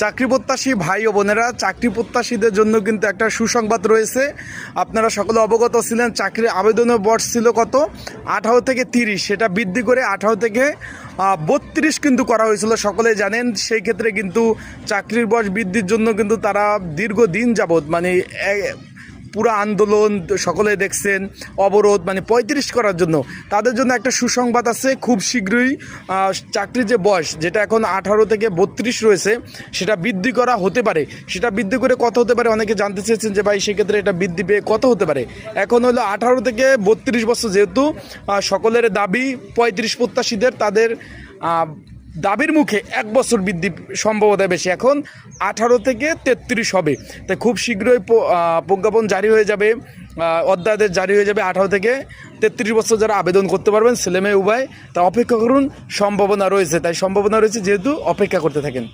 চাকরি প্রত্যাশী ভাই ও বোনেরা, চাকরি প্রত্যাশীদের জন্য কিন্তু একটা সুসংবাদ রয়েছে। আপনারা সকলে অবগত ছিলেন চাকরির আবেদনের বয়স ছিল কত? আঠারো থেকে তিরিশ, সেটা বৃদ্ধি করে আঠারো থেকে বত্রিশ কিন্তু করা হয়েছিল সকলে জানেন। সেই ক্ষেত্রে কিন্তু চাকরির বয়স বৃদ্ধির জন্য কিন্তু তারা দীর্ঘদিন যাবৎ মানে পুরো আন্দোলন সকলে দেখছেন, অবরোধ মানে পঁয়ত্রিশ করার জন্য। তাদের জন্য একটা সুসংবাদ আছে খুব শীঘ্রই চাকরির যে বয়স, যেটা এখন আঠারো থেকে বত্রিশ রয়েছে, সেটা বৃদ্ধি করা হতে পারে। সেটা বৃদ্ধি করে কত হতে পারে অনেকে জানতে চেয়েছেন যে ভাই সেক্ষেত্রে এটা বৃদ্ধি পেয়ে কত হতে পারে। এখন হলো আঠারো থেকে বত্রিশ বছর যেহেতু সকলের দাবি পঁয়ত্রিশ প্রত্যাশীদের, তাদের দাবির মুখে এক বছর বৃদ্ধি সম্ভবতা বেশি। এখন আঠারো থেকে তেত্রিশ হবে। তাই খুব শীঘ্রই প্রজ্ঞাপন জারি হয়ে যাবে। অধ্যাদেশ জারি হয়ে যাবে আঠারো থেকে তেত্রিশ বছর যারা আবেদন করতে পারবেন, ছেলেমেয়ে, উভয়। তা অপেক্ষা করুন, সম্ভাবনা রয়েছে। তাই সম্ভাবনা রয়েছে যেহেতু অপেক্ষা করতে থাকেন।